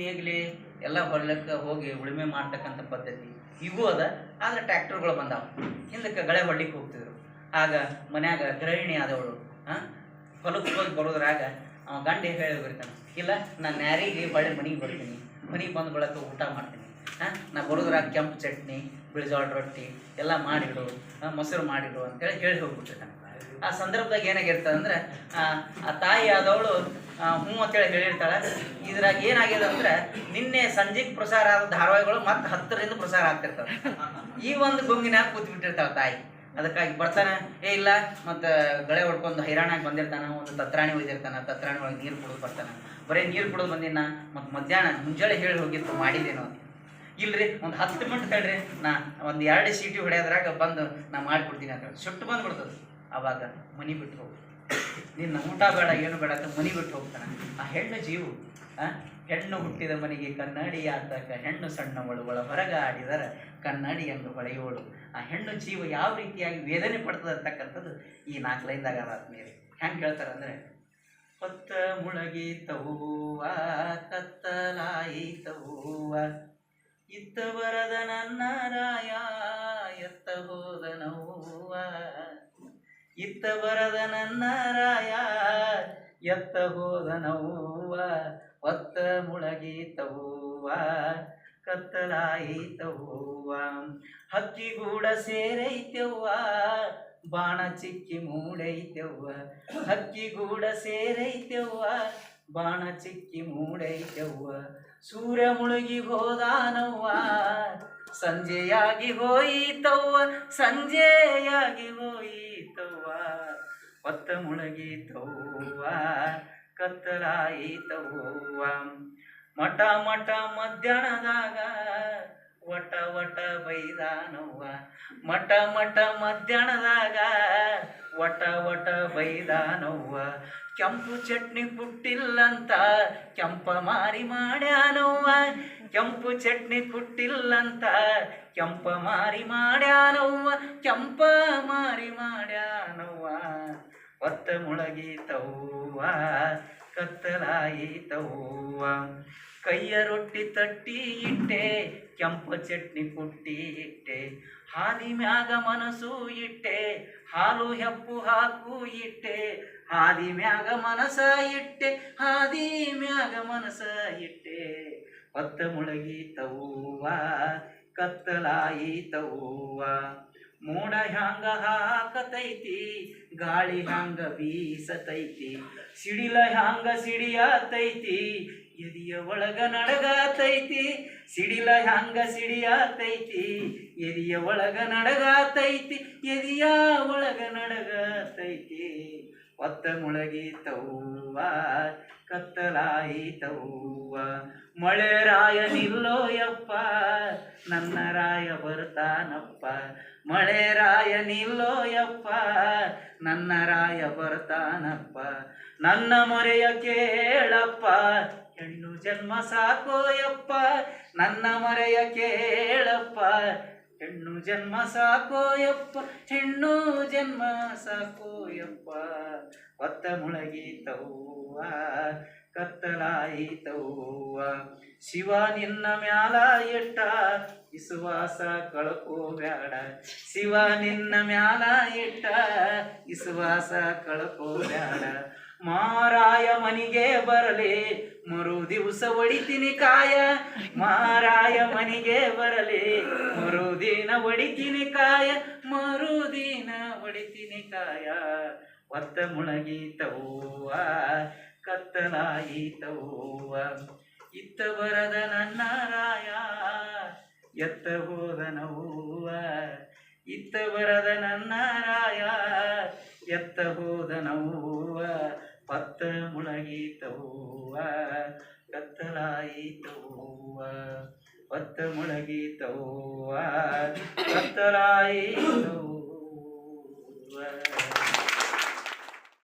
ನೇಗಿಲಿ ಎಲ್ಲ ಹೊಲಕ್ಕೆ ಹೋಗಿ ಉಳುಮೆ ಮಾಡ್ತಕ್ಕಂಥ ಪದ್ಧತಿ ಇವು ಅದ. ಆದ್ರೆ ಟ್ರ್ಯಾಕ್ಟರ್ಗಳು ಬಂದಾವ. ಹಿಂದಕ್ಕೆ ಗಳೆ ಹೊಡ್ಲಿಕ್ಕೆ ಹೋಗ್ತಿದ್ರು. ಆಗ ಮನ್ಯಾಗ ಗೃಹಿಣಿ ಆದವಳು ಹೊಲಕ್ಕೆ ಹೋಗಿ ಬರೋದ್ರಾಗ ಅವ ಗಂಡ ಹೇಳಿ ಬರ್ತಾನೆ, ಇಲ್ಲ ನಾನು ನ್ಯಾರಿಗೆ ಹೊಳೆ ಮನೆಗೆ ಬರ್ತೀನಿ. ಮನೆಗೆ ಬಂದು ಬಳಕ ಊಟ ಮಾಡ್ತೀನಿ. ಹಾಂ ನಾ ಬರೋದ್ರಾಗ ಕೆಂಪು ಚಟ್ನಿ ಬಿಳಿಜೋಳ ರೊಟ್ಟಿ, ಎಲ್ಲ ಮಾಡಿಡು ಮೊಸರು ಮಾಡಿಡು ಅಂತೇಳಿ ಹೇಳಿ ಹೋಗ್ಬಿಟ್ಟಿರ್ತಾನೆ. ಆ ಸಂದರ್ಭದಾಗ ಏನಾಗಿರ್ತದೆ ಅಂದ್ರೆ, ಆ ತಾಯಿ ಆದವಳು ಹ್ಞೂ ಅಂತೇಳಿ ಹೇಳಿರ್ತಾಳೆ. ಇದ್ರಾಗ ಏನಾಗಿದೆ ಅಂದ್ರೆ, ನಿನ್ನೆ ಸಂಜೆಗೆ ಪ್ರಸಾರ ಆದ ಧಾರಾವಾಹಿಗಳು ಮತ್ತೆ ಹತ್ತರಿಂದ ಪ್ರಸಾರ ಆಗ್ತಿರ್ತವೆ. ಈ ಒಂದು ಗುಂಗಿನಾಗ ಕೂತ್ ಬಿಟ್ಟಿರ್ತಾಳೆ ತಾಯಿ. ಅದಕ್ಕಾಗಿ ಬರ್ತಾನೆ, ಏ, ಇಲ್ಲ, ಮತ್ತು ಗಳೆ ಹೊಡ್ಕೊಂಡು ಹೈರಾಣಾಗಿ ಬಂದಿರ್ತಾನೆ, ಒಂದು ತತ್ರಾಣಿ ಒಯ್ದಿರ್ತಾನೆ, ತತ್ರಾಣಿ ಒಳಗೆ ನೀರು ಕುಡಿದು ಬರ್ತಾನ. ಬರೀ ನೀರು ಕುಡಿದು ಬಂದಿನ ಮತ್ತು ಮಧ್ಯಾಹ್ನ ಮುಂಜಾನೆ ಹೇಳಿ ಹೋಗಿತ್ತು ಮಾಡಿದೇನೋ ಅಂತ. ಇಲ್ರಿ, ಒಂದು ಹತ್ತು ಮಿನಿಟ್ ತಡ್ರಿ, ನಾ ಒಂದು ಎರಡು ಸೀಟಿ ಹೊಡೆಯೋದ್ರಾಗ ಬಂದು ನಾ ಮಾಡಿಕೊಡ್ತೀನಿ ಅಂತ ಸುಟ್ಟು ಬಂದ್ಬಿಡ್ತದೆ. ಅವಾಗ ಮನಿ ಬಿಟ್ಟು ಹೋಗು ನಿನ್ನ ಊಟ ಬೇಡ, ಏನು ಬೇಡ ಅಂತ ಮನಿ ಬಿಟ್ಟು ಹೋಗ್ತಾನೆ. ಆ ಹೆಣ್ಣು ಜೀವು ಹೆಣ್ಣು ಹುಟ್ಟಿದ ಮನೆಗೆ ಕನ್ನಡಿ ಆತಕ ಹೆಣ್ಣು ಸಣ್ಣವಳು ಒಳ ಹೊರಗ ಆಡಿದರ ಕನ್ನಡಿ ಎಂದು ಹೊಳೆಯೋಳು. ಆ ಹೆಣ್ಣು ಜೀವ ಯಾವ ರೀತಿಯಾಗಿ ವೇದನೆ ಪಡ್ತದೆ ಅಂತಕ್ಕಂಥದ್ದು ಈ ನಾಲ್ಕು ಲೈನ್ದಾಗ ಆದ್ಮೇಲೆ ಹೆಂಗೆ ಹೇಳ್ತಾರೆ ಅಂದರೆ, ಹೊತ್ತ ಮುಳಗಿತವ್ವ ಕತ್ತಲಾಯಿತವ್ವ ಇತ್ತ ಬರದ ನನ್ನ ರಾಯ ಎತ್ತ ನೋವ ಇತ್ತ ಬರದ ನನ್ನ ರಾಯ, ಎತ್ತ ಹೋದ ನೋವ ಹೊತ್ತ ಮುಳಗಿತವ್ವ ಹಕ್ಕಿ ಹಕ್ಕಿಗೂಡ ಸೇರೈತೆವ್ವ, ಬಾಣ ಚಿಕ್ಕಿ ಮೂಡೈತೆವ್ವ. ಹಕ್ಕಿಗೂಡ ಸೇರೈತೆವ್ವ, ಬಾಣ ಚಿಕ್ಕಿ ಮೂಡೈತೆವ್ವ. ಸೂರ್ಯ ಮುಳುಗಿ ಹೋದಾನವ್ವ, ಸಂಜೆಯಾಗಿ ಹೋಯಿತವ್ವ, ಸಂಜೆಯಾಗಿ ಹೋಯಿತವ್ವ ಹೊತ್ತ ಮುಳುಗಿತವ್ವ ಕತ್ತಲಾಯಿತವ್ವ. ಮಠ ಮಠ ಮಧ್ಯಾಹ್ನದಾಗ ವಟ ವಟ ಬೈದಾನವ್ವ. ಮಠ ಮಠ ಮಧ್ಯಾಹ್ನದಾಗ ವಟ ವಟ ಬೈದಾನವ್ವ. ಕೆಂಪು ಚಟ್ನಿ ಕುಟ್ಟಿಲ್ಲಂತ ಕೆಂಪ ಮಾರಿ ಮಾಡ್ಯಾನವ್ವ. ಕೆಂಪು ಚಟ್ನಿ ಕುಟ್ಟಿಲ್ಲಂತ ಕೆಂಪ ಮಾರಿ ಮಾಡ್ಯಾನವ್ವ. ಕೆಂಪ ಮಾರಿ ಮಾಡ್ಯಾನವ್ವ. ಒತ್ತ ಮುಳಗಿತವ್ವ ಕತ್ತಲಾಯಿತವ್ವ ಕೈಯ ರೊಟ್ಟಿ ತಟ್ಟಿ ಇಟ್ಟೆ ಕೆಂಪು ಚಟ್ನಿ ಪುಟ್ಟಿ ಇಟ್ಟೆ ಹಾದಿ ಮ್ಯಾಗ ಮನಸ್ಸು ಇಟ್ಟೆ, ಹಾಲು ಹೆಪ್ಪು ಹಾಕು ಇಟ್ಟೆ ಹಾದಿ ಮ್ಯಾಗ ಮನಸ ಇಟ್ಟೆ ಹಾದಿ ಮ್ಯಾಗ ಮನಸ ಇಟ್ಟೆ. ಹೊತ್ತ ಕತ್ತಲಾಯಿ ಕತ್ತಲಾಯಿತವ್ವ. ಮೋಡ ಹ್ಯಾಂಗ ಹಾಕತೈತಿ, ಗಾಳಿ ಹ್ಯಾಂಗ ಬೀಸತೈತಿ, ಸಿಡಿಲ ಹ್ಯಾಂಗ ಸಿಡಿಯಾತೈತಿ, ಎದಿಯ ಒಳಗ ನಡಗಾತೈತಿ, ಸಿಡಿಲ ಹ್ಯಾಂಗ ಸಿಡಿಯಾತೈತಿ, ಎದಿಯ ಒಳಗ ನಡಗಾತೈತಿ, ಎದಿಯ ಒಳಗ ನಡಗಾತೈತಿ. ಒತ್ತ ಮುಳಗಿತವ್ವ ಕತ್ತಲಾಯಿತವ್ವ ಮಳೆ ರಾಯ ನಿಲ್ಲೋಯಪ್ಪ, ನನ್ನ ರಾಯ ಬರ್ತಾನಪ್ಪ ಮಳೆ ರಾಯ ನಿಲ್ಲೋಯಪ್ಪ, ನನ್ನ ರಾಯ ಬರ್ತಾನಪ್ಪ, ನನ್ನ ಮೊರೆಯ ಕೇಳಪ್ಪ, ಹೆಣ್ಣು ಜನ್ಮ ಸಾಕೋಯಪ್ಪ, ನನ್ನ ಮೊರೆಯ ಕೇಳಪ್ಪ, ಹೆಣ್ಣು ಜನ್ಮ ಸಾಕೋಯಪ್ಪ, ಹೆಣ್ಣು ಜನ್ಮ ಸಾಕೋಯಪ್ಪ. ಒತ್ತ ಮುಳಗೀತವ್ವ, ಕತ್ತಲಾಯಿತವ್ವ, ಶಿವ ನಿನ್ನ ಮ್ಯಾಲ ಇಟ್ಟ ವಿಶ್ವಾಸ ಕಳ್ಕೋಬ್ಯಾಡ ಶಿವ ನಿನ್ನ ಮ್ಯಾಲ ಇಟ್ಟ ಇಸುವಾಸ ಕಳ್ಕೋಬ್ಯಾಡ ಮಾರಾಯ ಮನಿಗೆ ಬರಲಿ, ಮರು ದಿವಸ ಒಡಿತೀನಿ ಕಾಯ. ಮಾರಾಯ ಮನಿಗೆ ಬರಲಿ ಮರುದಿನ ಒಡಿತೀನಿ ಕಾಯ. ಮರುದಿನ ಒಡಿತೀನಿ ಕಾಯ. ಒತ್ತ ಮುಳಗಿತವ್ವ ಕತ್ತಲಾಯಿತವ್ವ ಇತ್ತ ಬರದ ನನ್ನ ರಾಯ. ಎತ್ತ ಹೋದ ನೋವ ಇತ್ತ ಬರದ ನನ್ನ ರಾಯ. ಎತ್ತ ಹೋದ ನೋವ ಪತ್ತ ಮುಳಗಿತವ್ವ ಕತ್ತಲಾಯಿತವ್ವ ಪತ್ತ ಮುಳಗಿತವ್ವ ಕತ್ತಲಾಯಿತವ್ವ